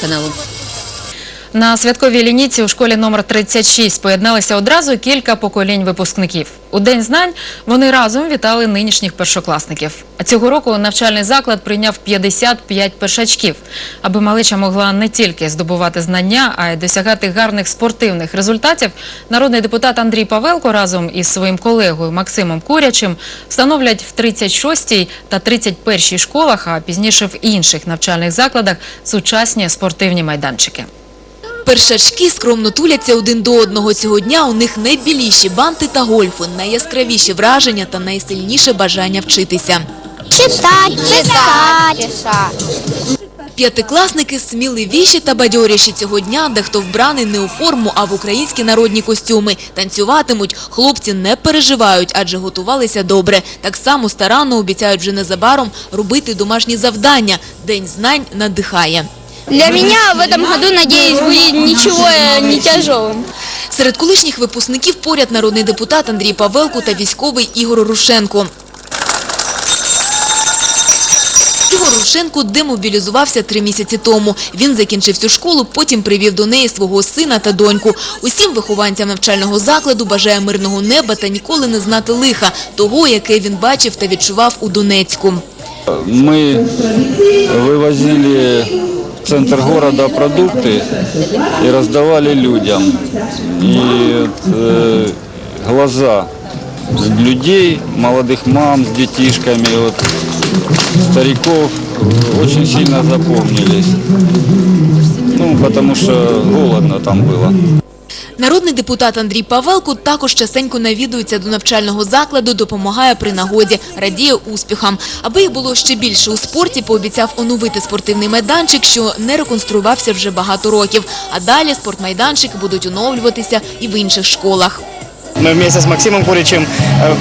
каналу. На святковій лінійці у школі номер 36 поєдналися одразу кілька поколінь випускників. У День знань вони разом вітали нинішніх першокласників. А цього року навчальний заклад прийняв 55 першачків, аби малича могла не тільки здобувати знання, а й досягати гарних спортивних результатів. Народний депутат Андрій Павелко разом із своїм колегою Максимом Курячим встановлять в 36-й та 31-й школах, а пізніше в інших навчальних закладах сучасні спортивні майданчики. Першачки скромно туляться один до одного цього дня. У них найбіліші банти та гольфи, найяскравіші враження та найсильніше бажання вчитися. Читать, писать. П'ятикласники сміливіші та бадьоріші цього дня, де хто вбраний не у форму, а в українські народні костюми. Танцюватимуть. Хлопці не переживають, адже готувалися добре. Так само старанно обіцяють вже незабаром робити домашні завдання. День знань надихає. Для меня в этом году, будет ничего э, не тяжелым. Серед колишніх випускників поряд народний депутат Андрій Павелко та військовий Ігор Рушенко. Ігор Рушенко демобілізувався три місяці тому. Він закінчив цю школу, потім привів до неї свого сина та доньку. Усім вихованцям навчального закладу бажає мирного неба та ніколи не знати лиха, того, яке він бачив та відчував у Донецьку. Мы вывозили в центр города продукты и раздавали людям. И э, глаза людей, молодых мам с детишками, вот, стариков очень сильно запомнились. Ну, потому что голодно там было. Народний депутат Андрій Павелко також частенько навідується до навчального закладу, допомагає при нагоді, радіє успіхам. Аби їх було ще більше у спорті, пообіцяв оновити спортивний майданчик, що не реконструювався вже багато років. А далі спортмайданчики будуть оновлюватися і в інших школах. Мы вместе с Максимом Куричем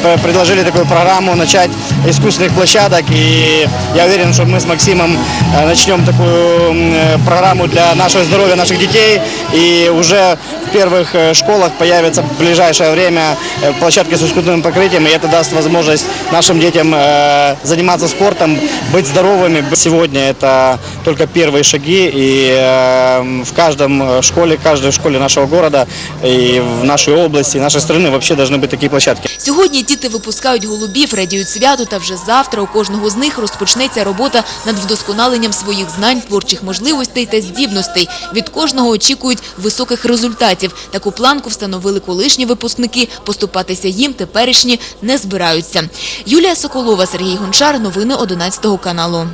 п- предложили такую программу начать искусственных площадок. И я уверен, что мы с Максимом э, начнем такую м, э, программу для нашего здоровья наших детей. И уже в первых э, школах появится в ближайшее время э, площадки с искусственным покрытием. И это даст возможность нашим детям э, заниматься спортом, быть здоровыми. Сегодня это только первые шаги. И э, в каждом э, школе, каждой школе нашего города и в нашей области, и нашей страны вообще должны быть такие площадки. Сьогодні діти випускають голубів, радіють святу, та вже завтра у кожного з них розпочнеться робота над вдосконаленням своїх знань, творчих можливостей та здібностей. Від кожного очікують високих результатів. Таку планку встановили колишні випускники. Поступатися їм теперішні не збираються. Юлія Соколова, Сергій Гончар. Новини 11 каналу.